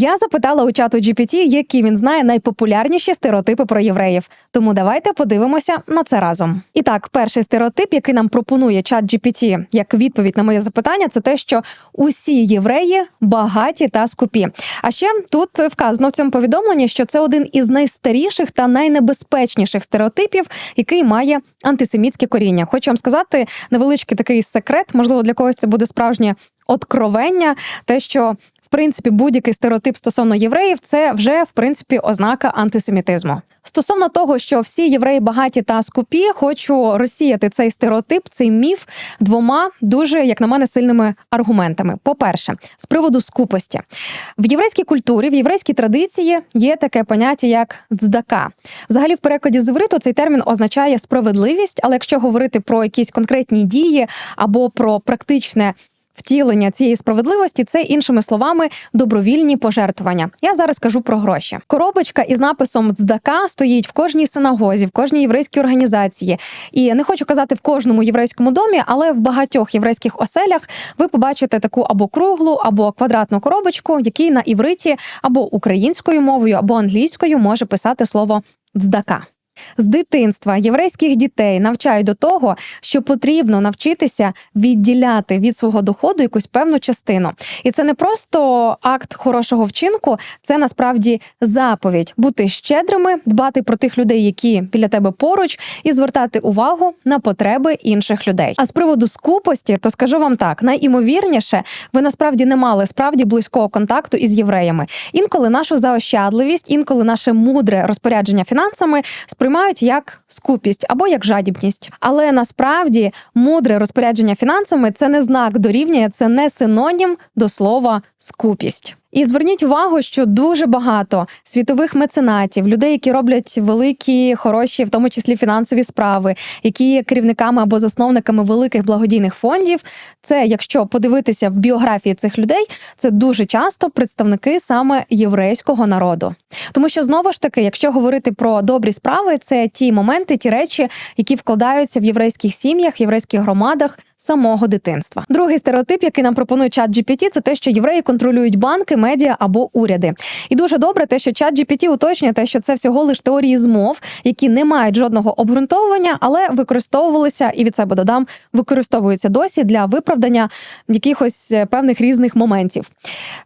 Я запитала у чату GPT, які він знає найпопулярніші стереотипи про євреїв. Тому давайте подивимося на це разом. І так, перший стереотип, який нам пропонує чат GPT як відповідь на моє запитання, це те, що усі євреї багаті та скупі. А ще тут вказано в цьому повідомленні, що це один із найстаріших та найнебезпечніших стереотипів, який має антисемітське коріння. Хочу вам сказати невеличкий такий секрет, можливо, для когось це буде справжнє откровення, те, що в принципі будь-який стереотип стосовно євреїв це вже в принципі ознака антисемітизму. Стосовно того, що всі євреї багаті та скупі, хочу розсіяти цей стереотип, цей міф двома дуже, як на мене, сильними аргументами. По-перше, з приводу скупості в єврейській культурі, в єврейській традиції є таке поняття як цдака. Взагалі, в перекладі з івриту цей термін означає справедливість, але якщо говорити про якісь конкретні дії або про практичне втілення цієї справедливості це іншими словами добровільні пожертвування. Я зараз кажу про гроші. Коробочка із написом «Цдака» стоїть в кожній синагозі, в кожній єврейській організації. І не хочу казати в кожному єврейському домі, але в багатьох єврейських оселях ви побачите таку або круглу, або квадратну коробочку, який на івриті або українською мовою, або англійською може писати слово «цдака». З дитинства єврейських дітей навчають до того, що потрібно навчитися відділяти від свого доходу якусь певну частину. І це не просто акт хорошого вчинку, це насправді заповідь бути щедрими, дбати про тих людей, які біля тебе поруч, і звертати увагу на потреби інших людей. А з приводу скупості, то скажу вам так: найімовірніше, ви насправді не мали справді близького контакту із євреями. Інколи нашу заощадливість, інколи наше мудре розпорядження фінансами сприймають як скупість або як жадібність. Але насправді мудре розпорядження фінансами це не знак дорівнює, це не синонім до слова скупість. І зверніть увагу, що дуже багато світових меценатів, людей, які роблять великі, хороші, в тому числі фінансові справи, які є керівниками або засновниками великих благодійних фондів. Це, якщо подивитися в біографії цих людей, це дуже часто представники саме єврейського народу. Тому що знову ж таки, якщо говорити про добрі справи, це ті моменти, ті речі, які вкладаються в єврейських сім'ях, в єврейських громадах самого дитинства. Другий стереотип, який нам пропонує чат GPT, це те, що євреї контролюють банки, медіа або уряди. І дуже добре, те, що чат GPT уточнює те, що це всього лише теорії змов, які не мають жодного обґрунтовування, але використовувалися і від себе додам використовуються досі для виправдання якихось е, певних різних моментів.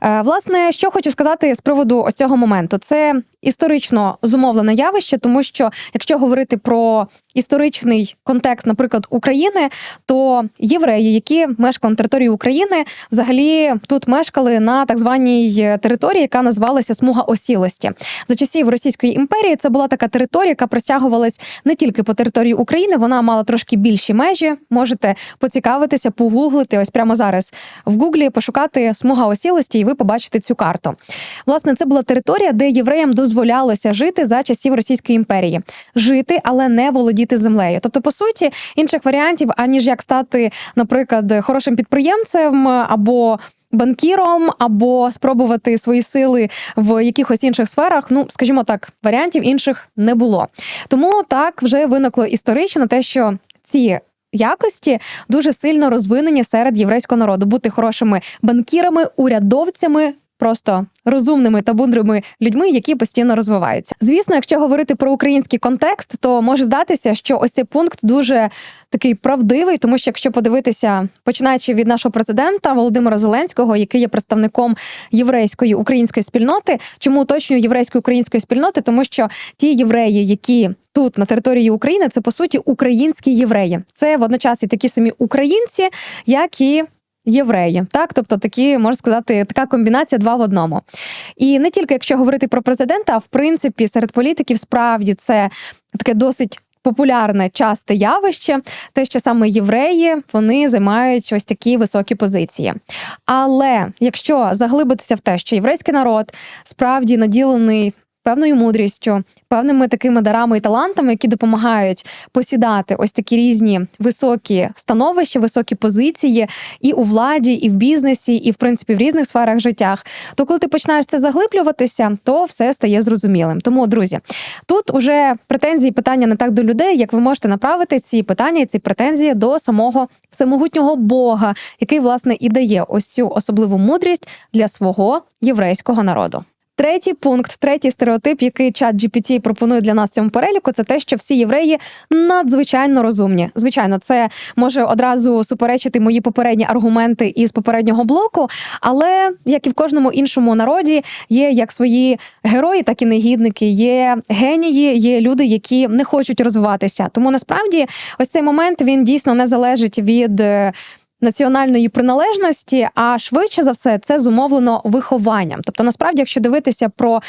Е, власне, що хочу сказати з приводу ось цього моменту, це історично зумовлене явище, тому що якщо говорити про історичний контекст, наприклад, України, то євреї, які мешкали на території України, взагалі тут мешкали на так званій території, яка називалася Смуга осілості. За часів Російської імперії це була така територія, яка простягувалась не тільки по території України, вона мала трошки більші межі. Можете поцікавитися, погуглити ось прямо зараз в Гуглі, пошукати смуга осілості, і ви побачите цю карту. Власне, це була територія, де євреям дозволялося жити за часів Російської імперії, жити, але не володіти землею. Тобто, по суті, інших варіантів, аніж як стати, наприклад, хорошим підприємцем або банкіром, або спробувати свої сили в якихось інших сферах. Ну, скажімо так, варіантів інших не було. Тому так вже виникло історично те, що ці. Якості дуже сильно розвинені серед єврейського народу бути хорошими банкірами, урядовцями, просто розумними та мудрими людьми, які постійно розвиваються. Звісно, якщо говорити про український контекст, то може здатися, що ось цей пункт дуже такий правдивий, тому що якщо подивитися, починаючи від нашого президента Володимира Зеленського, який є представником єврейської української спільноти, чому уточнюю єврейської української спільноти, тому що ті євреї, які тут на території України, це по суті українські євреї, це водночас і такі самі українці, як і євреї, так тобто такі можна сказати, така комбінація два в одному. І не тільки якщо говорити про президента, а в принципі серед політиків справді це таке досить. Популярне часте явище, те, що саме євреї вони займають ось такі високі позиції. Але якщо заглибитися в те, що єврейський народ справді наділений певною мудрістю, певними такими дарами і талантами, які допомагають посідати ось такі різні високі становища, високі позиції і у владі, і в бізнесі, і в принципі в різних сферах життях. То коли ти починаєш це заглиблюватися, то все стає зрозумілим. Тому, друзі, тут уже претензії питання не так до людей, як ви можете направити ці питання ці претензії до самого всемогутнього Бога, який власне і дає ось цю особливу мудрість для свого єврейського народу. Третій пункт, третій стереотип, який чат GPT пропонує для нас в цьому переліку, це те, що всі євреї надзвичайно розумні. Звичайно, це може одразу суперечити мої попередні аргументи із попереднього блоку, але як і в кожному іншому народі, є як свої герої, так і негідники, є генії, є люди, які не хочуть розвиватися. Тому насправді ось цей момент він дійсно не залежить від. Національної приналежності, а швидше за все це зумовлено вихованням. Тобто, насправді, якщо дивитися про,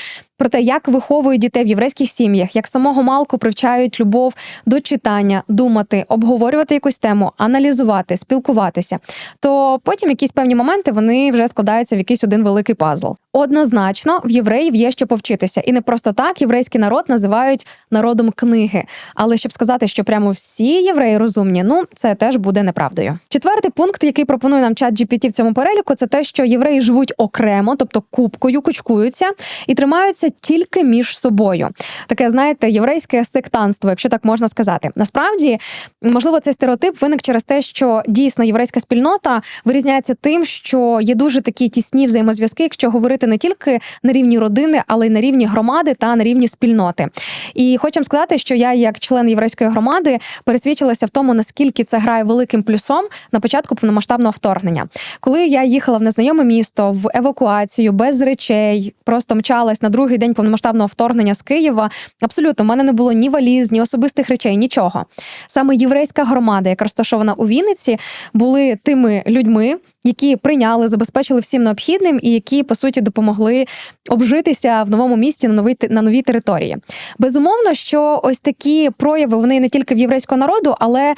про те, як виховують дітей в єврейських сім'ях, як самого малку привчають любов до читання, думати, обговорювати якусь тему, аналізувати, спілкуватися, то потім якісь певні моменти вони вже складаються в якийсь один великий пазл. Однозначно, в євреїв є що повчитися, і не просто так єврейський народ називають народом книги. Але щоб сказати, що прямо всі євреї розумні, ну це теж буде неправдою. Четвертий пункт, який пропонує нам чат GPT в цьому переліку, це те, що євреї живуть окремо, тобто купкою, кучкуються і тримаються тільки між собою. Таке, знаєте, єврейське сектанство, якщо так можна сказати. Насправді, можливо, цей стереотип виник через те, що дійсно єврейська спільнота вирізняється тим, що є дуже такі тісні взаємозв'язки, якщо говорити не тільки на рівні родини, але й на рівні громади та на рівні спільноти. І хочемо сказати, що я, як член єврейської громади, пересвідчилася в тому, наскільки це грає великим плюсом на початку повномасштабного вторгнення. Коли я їхала в незнайоме місто в евакуацію без речей, просто мчалась на другий день повномасштабного вторгнення з Києва. Абсолютно, в мене не було ні валіз, ні особистих речей, нічого. Саме єврейська громада, яка розташована у Вінниці, були тими людьми, які прийняли, забезпечили всім необхідним і які по суті допомогли обжитися в новому місті на новій на новій території. Безумовно, що ось такі прояви вони не тільки в єврейського народу, але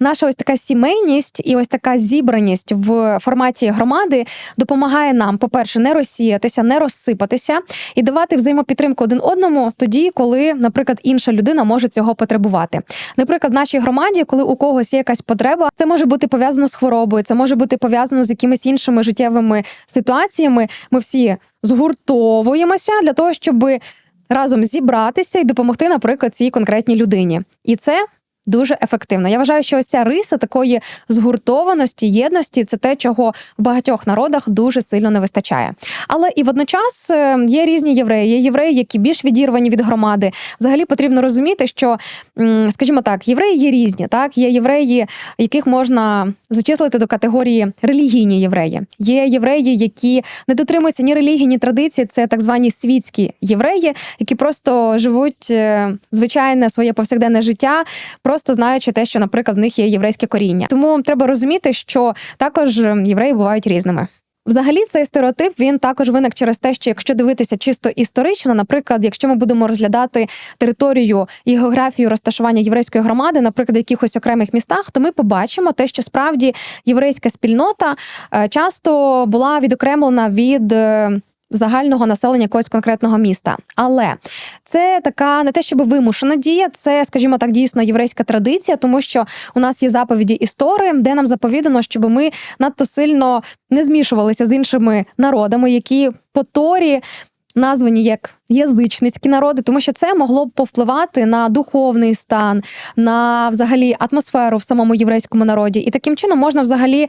Наша ось така сімейність і ось така зібраність в форматі громади допомагає нам, по-перше, не розсіятися, не розсипатися і давати взаємопідтримку один одному тоді, коли, наприклад, інша людина може цього потребувати. Наприклад, в нашій громаді, коли у когось є якась потреба, це може бути пов'язано з хворобою, це може бути пов'язано з якимись іншими життєвими ситуаціями. Ми всі згуртовуємося для того, щоб разом зібратися і допомогти, наприклад, цій конкретній людині. І це дуже ефективно. Я вважаю, що ось ця риса такої згуртованості, єдності це те, чого в багатьох народах дуже сильно не вистачає. Але і водночас е, є різні євреї, є євреї, які більш відірвані від громади. Взагалі потрібно розуміти, що, скажімо так, євреї є різні. Так, є євреї, яких можна зачислити до категорії релігійні євреї. Є євреї, які не дотримуються ні релігії, ні традиції. Це так звані світські євреї, які просто живуть е, звичайне своє повсякденне життя. просто просто знаючи те, що, наприклад, в них є єврейське коріння. Тому треба розуміти, що також євреї бувають різними. Взагалі, цей стереотип він також виник через те, що якщо дивитися чисто історично, наприклад, якщо ми будемо розглядати територію і географію розташування єврейської громади, наприклад, в якихось окремих містах, то ми побачимо те, що справді єврейська спільнота е, часто була відокремлена від е, загального населення якогось конкретного міста. Але це така не те, щоб вимушена дія, це, скажімо так, дійсно єврейська традиція, тому що у нас є заповіді історії, де нам заповідано, щоб ми надто сильно не змішувалися з іншими народами, які по торі. Названі як язичницькі народи, тому що це могло б повпливати на духовний стан, на взагалі атмосферу в самому єврейському народі, і таким чином можна взагалі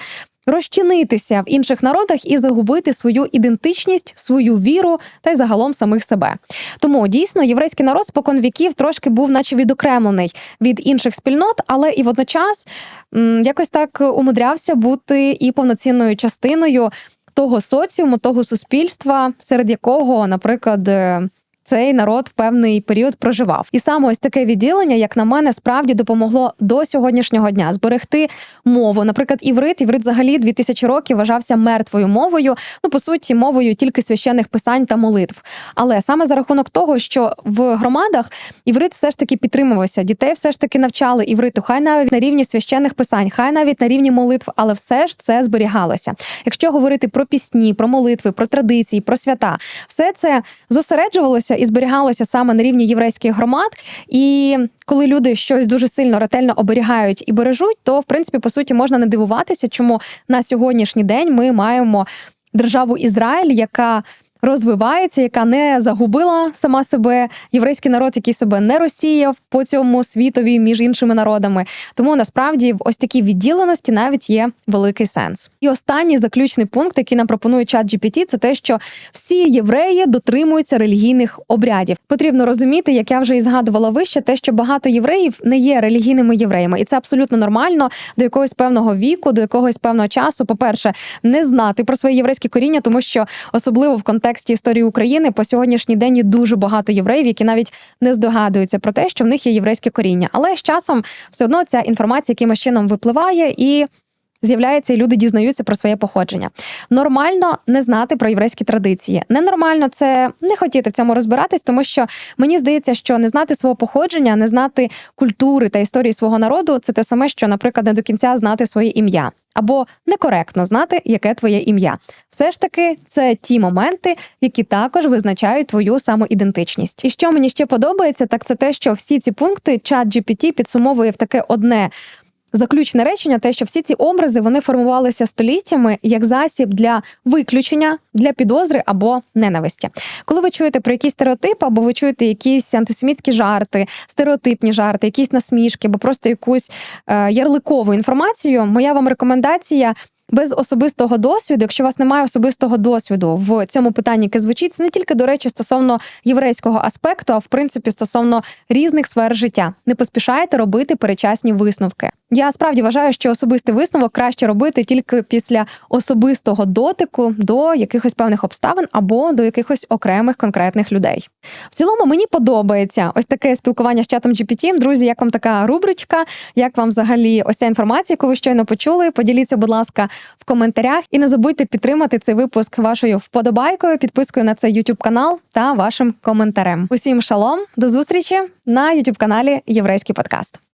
розчинитися в інших народах і загубити свою ідентичність, свою віру та й загалом самих себе. Тому дійсно єврейський народ спокон віків трошки був, наче відокремлений від інших спільнот, але і водночас м, якось так умудрявся бути і повноцінною частиною того соціуму, того суспільства, серед якого, наприклад, е, цей народ в певний період проживав. І саме ось таке відділення, як на мене, справді допомогло до сьогоднішнього дня зберегти мову. Наприклад, іврит, іврит взагалі 2000 років вважався мертвою мовою. Ну по суті, мовою тільки священних писань та молитв. Але саме за рахунок того, що в громадах іврит все ж таки підтримувався, дітей все ж таки навчали івриту, хай навіть на рівні священних писань, хай навіть на рівні молитв, але все ж це зберігалося. Якщо говорити про пісні, про молитви, про традиції, про свята, все це зосереджувалося і зберігалося саме на рівні єврейських громад. І коли люди щось дуже сильно ретельно оберігають і бережуть, то в принципі по суті можна не дивуватися, чому на сьогоднішній день ми маємо державу Ізраїль, яка розвивається, яка не загубила сама себе, єврейський народ, який себе не розсіяв по цьому світові між іншими народами. Тому насправді в ось такій відділеності навіть є великий сенс. І останній заключний пункт, який нам пропонує чат GPT, це те, що всі євреї дотримуються релігійних обрядів. Потрібно розуміти, як я вже і згадувала вище, те, що багато євреїв не є релігійними євреями, і це абсолютно нормально до якогось певного віку, до якогось певного часу. По перше, не знати про своє єврейське коріння, тому що особливо в контексті історії України по сьогоднішній день дуже багато євреїв, які навіть не здогадуються про те, що в них є єврейське коріння. Але з часом все одно ця інформація якимось чином випливає і. З'являється, і люди дізнаються про своє походження. Нормально не знати про єврейські традиції. Ненормально це не хотіти в цьому розбиратись, тому що мені здається, що не знати свого походження, не знати культури та історії свого народу це те саме, що, наприклад, не до кінця знати своє ім'я. Або некоректно знати, яке твоє ім'я. Все ж таки, це ті моменти, які також визначають твою самоідентичність. І що мені ще подобається, так це те, що всі ці пункти чат GPT підсумовує в таке одне заключне речення, те, що всі ці образи вони формувалися століттями як засіб для виключення, для підозри або ненависті. Коли ви чуєте про якісь стереотипи, або ви чуєте якісь антисемітські жарти, стереотипні жарти, якісь насмішки, або просто якусь е, ярликову інформацію, моя вам рекомендація. Без особистого досвіду, якщо у вас немає особистого досвіду в цьому питанні, яке звучить, це не тільки до речі стосовно єврейського аспекту, а в принципі стосовно різних сфер життя. Не поспішайте робити перечасні висновки. Я справді вважаю, що особистий висновок краще робити тільки після особистого дотику до якихось певних обставин або до якихось окремих конкретних людей. В цілому мені подобається ось таке спілкування з чатом GPT. Друзі, як вам така рубричка? Як вам взагалі ось ця інформація, яку ви щойно почули? Поділіться, будь ласка, в коментарях. І не забудьте підтримати цей випуск вашою вподобайкою, підпискою на цей YouTube канал та вашим коментарем. Усім шалом, до зустрічі на YouTube каналі Єврейський подкаст.